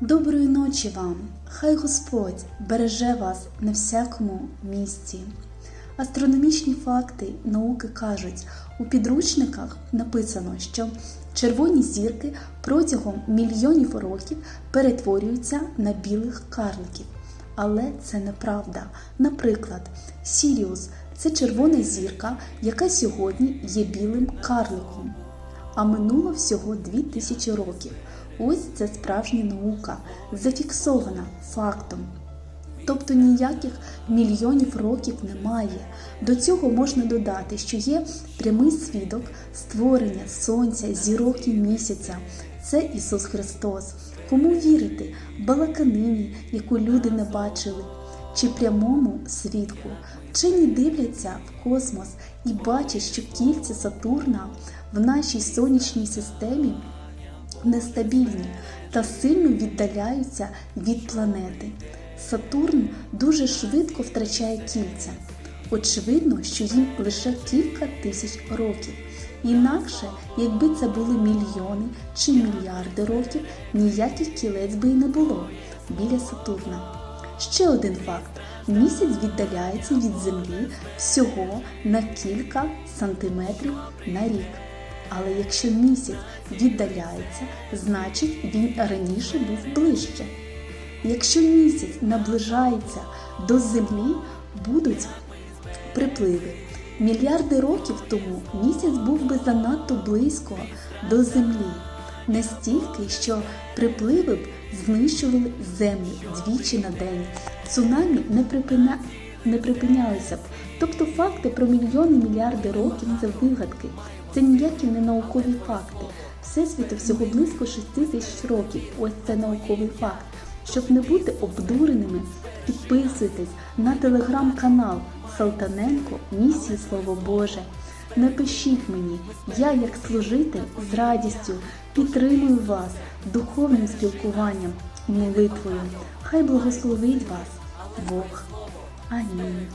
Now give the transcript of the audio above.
Доброї ночі вам! Хай Господь береже вас на всякому місці. Астрономічні факти науки кажуть, у підручниках написано, що червоні зірки протягом мільйонів років перетворюються на білих карликів. Але це неправда. Наприклад, Сіріус це червона зірка, яка сьогодні є білим карликом а минуло всього 2000 років. Ось це справжня наука, зафіксована фактом. Тобто ніяких мільйонів років немає. До цього можна додати, що є прямий свідок створення сонця, зірок і місяця. Це Ісус Христос. Кому вірити? Балаканині, яку люди не бачили, чи прямому свідку. Вчені дивляться в космос і бачать, що кільця Сатурна в нашій сонячній системі нестабільні та сильно віддаляються від планети. Сатурн дуже швидко втрачає кільця. Очевидно, що їм лише кілька тисяч років. Інакше, якби це були мільйони чи мільярди років, ніяких кілець би й не було біля Сатурна. Ще один факт: місяць віддаляється від Землі всього на кілька сантиметрів на рік. Але якщо місяць віддаляється, значить він раніше був ближче. Якщо місяць наближається до Землі, будуть припливи. Мільярди років тому місяць був би занадто близько до Землі, настільки, що припливи б знищували землю двічі на день. Цунамі не, припиня... не припинялися б. Тобто факти про мільйони мільярди років це вигадки. Це ніякі не наукові факти. Всесвіту всього близько 6 тисяч років. Ось це науковий факт. Щоб не бути обдуреними, підписуйтесь на телеграм-канал Салтаненко Місії Слово Боже. Напишіть мені, я як служитель з радістю підтримую вас духовним спілкуванням молитвою. Хай благословить вас Бог. 爱你。